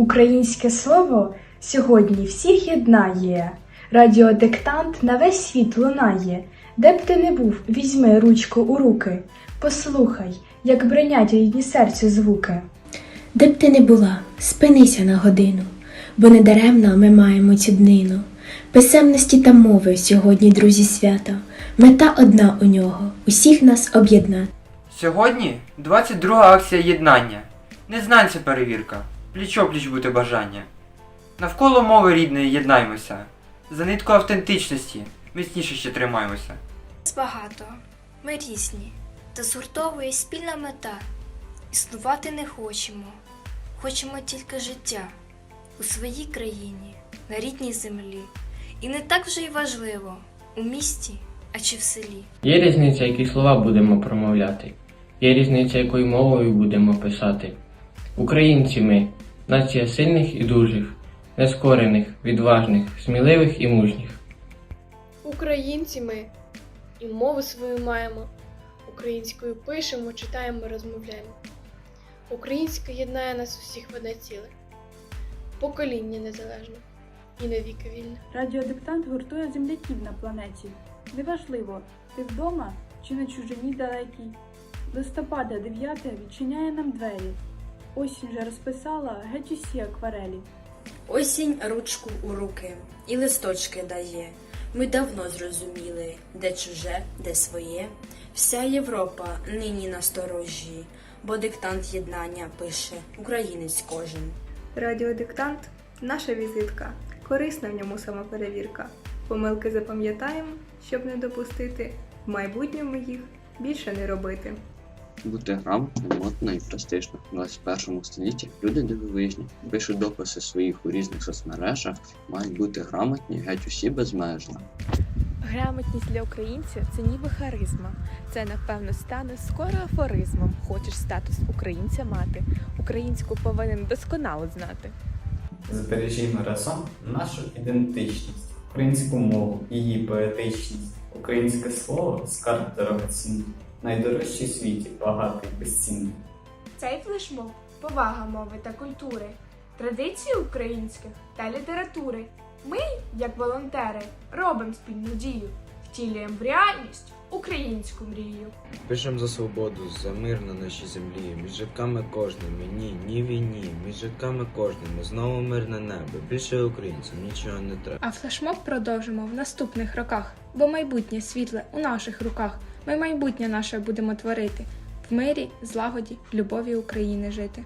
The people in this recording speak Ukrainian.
Українське слово сьогодні всіх єднає. Радіодиктант на весь світ лунає. Де б ти не був, візьми ручку у руки. Послухай, як бринять рідні серцю звуки. Де б ти не була, спинися на годину, бо недаремно ми маємо цю днину. Писемності та мови сьогодні, друзі, свята. Мета одна у нього усіх нас об'єднати. Сьогодні 22 акція єднання. Не знань це перевірка. Пліч-опліч бути бажання. Навколо мови рідної єднаймося. За нитку автентичності міцніше ще тримаймося. Нас багато, ми різні, та згуртовує спільна мета. Існувати не хочемо, хочемо тільки життя у своїй країні, на рідній землі. І не так вже й важливо, у місті, а чи в селі. Є різниця, які слова будемо промовляти. Є різниця, якою мовою будемо писати. Українці ми, нація сильних і дужих, нескорених, відважних, сміливих і мужніх. Українці ми і мову свою маємо. Українською пишемо, читаємо, розмовляємо. Українська єднає нас усіх в одне ціле. Покоління незалежне і навіки вільне. Радіодиктант гуртує земляків на планеті. Неважливо, ти вдома чи на чужині далекій. Листопада 9 відчиняє нам двері. Осінь же розписала геть усі акварелі. Осінь ручку у руки і листочки дає. Ми давно зрозуміли, де чуже, де своє. Вся Європа нині насторожі, бо диктант єднання пише українець кожен. Радіодиктант наша візитка. Корисна в ньому самоперевірка. Помилки запам'ятаємо, щоб не допустити, в майбутньому їх більше не робити. Бути грамотним, модно і престижно. В 21 столітті люди дивовижні, пишуть дописи своїх у різних соцмережах, мають бути грамотні геть усі безмежно. Грамотність для українця це ніби харизма. Це напевно стане скоро афоризмом. Хочеш статус українця мати, українську повинен досконало знати. Збережімо разом нашу ідентичність, українську мову, її поетичність, українське слово скарб дорогоцінний, найдорожчий в світі, багатий, безцінний. Цей флешмоб повага мови та культури, традиції українських та літератури. Ми, як волонтери, робимо спільну дію, втілюємо в реальність українську мрію. Пишем за свободу, за мир на нашій землі, між житками кожними, ні, ні війні, між житками кожними, знову мирне небо, більше українцям нічого не треба. А флешмоб продовжимо в наступних роках, бо майбутнє світле у наших руках. Ми майбутнє наше будемо творити в мирі, злагоді, любові України жити.